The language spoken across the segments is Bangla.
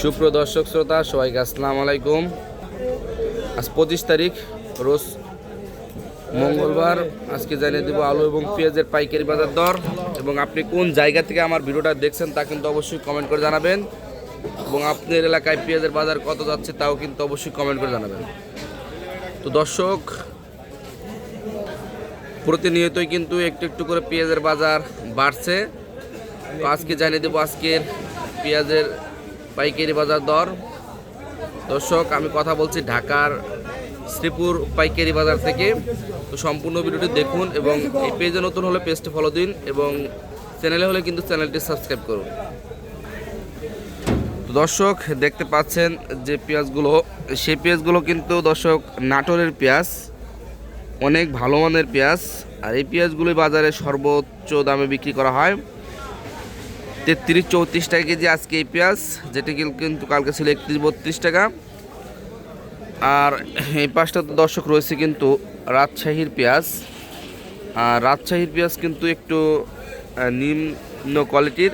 সুপ্রদর্শক শ্রোতা, সবাইকে আসসালামু আলাইকুম। আজ পঁচিশ তারিখ, রোজ মঙ্গলবার। আজকে জানিয়ে দেবো আলু এবং পেঁয়াজের পাইকারি বাজার দর এবং আপনি কোন জায়গা থেকে আমার ভিডিওটা দেখছেন তা কিন্তু অবশ্যই কমেন্ট করে জানাবেন এবং আপনার এলাকায় পেঁয়াজের বাজার কত যাচ্ছে তাও কিন্তু অবশ্যই কমেন্ট করে জানাবেন। তো দর্শক, প্রতিনিয়তই কিন্তু একটু একটু করে পেঁয়াজের বাজার বাড়ছে। তো আজকে জানিয়ে দেবো আজকের পেঁয়াজের পাইকারি বাজার দর। দর্শক, আমি কথা বলছি ঢাকার শ্রীপুর পাইকারি বাজার থেকে। তো সম্পূর্ণ ভিডিওটি দেখুন এবং এই পেজে নতুন হলে পেজটি ফলো দিন এবং চ্যানেলে হলে কিন্তু চ্যানেলটি সাবস্ক্রাইব করুন। দর্শক, দেখতে পাচ্ছেন যে পেঁয়াজগুলো, সেই পেঁয়াজগুলো কিন্তু দর্শক নাটোরের পেঁয়াজ, অনেক ভালো মানের পেঁয়াজ। আর এই পেঁয়াজগুলি বাজারে সর্বোচ্চ দামে বিক্রি করা হয়। তেত্রিশ চৌত্রিশ টাকা কেজি আজকে এই পেঁয়াজ, যেটি কিন্তু কালকে ছিল একত্রিশ বত্রিশ টাকা। আর এই পাঁচটা তো দর্শক রয়েছে কিন্তু রাজশাহীর পেঁয়াজ। আর রাজশাহীর পেঁয়াজ কিন্তু একটু নিম্ন কোয়ালিটির,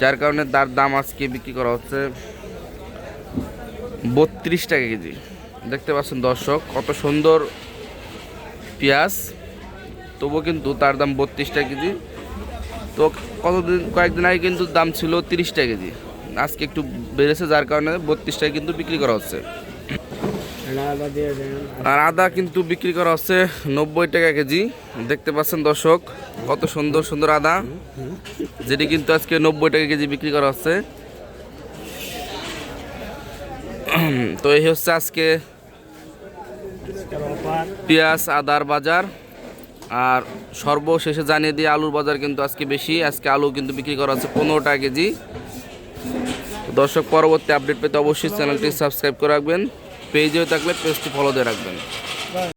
যার কারণে তার দাম আজকে বিক্রি করা হচ্ছে বত্রিশ টাকা কেজি। দেখতে পাচ্ছেন দর্শক, কত সুন্দর পেঁয়াজ। তবুও কিন্তু তার দাম বত্রিশ টাকা কেজি। তো কতদিন কয়েকদিন আগে কিন্তু দাম ছিল তিরিশ টাকা কেজি। আজকে একটু বেড়েছে যার কারণে বত্রিশ টাকা কিন্তু বিক্রি করা হচ্ছে। আর আদা কিন্তু বিক্রি করা হচ্ছে নব্বই টাকা কেজি। দেখতে পাচ্ছেন দর্শক কত সুন্দর সুন্দর আদা। যেটি কিন্তু আজকে নব্বই টাকা কেজি বিক্রি করা হচ্ছে। তো এই হচ্ছে আজকে পেঁয়াজ আদার বাজার। আর সর্বশেষে জানিয়ে দিয়ে আলুর বাজার কিন্তু আজকে বেশি। আজকে আলু কিন্তু বিক্রি করা হচ্ছে পনেরো টাকা কেজি। দর্শক, পরবর্তী আপডেট পেতে অবশ্যই চ্যানেলটি সাবস্ক্রাইব করে রাখবেন। পেজেও থাকলে পেজটি ফলো দিয়ে রাখবেন।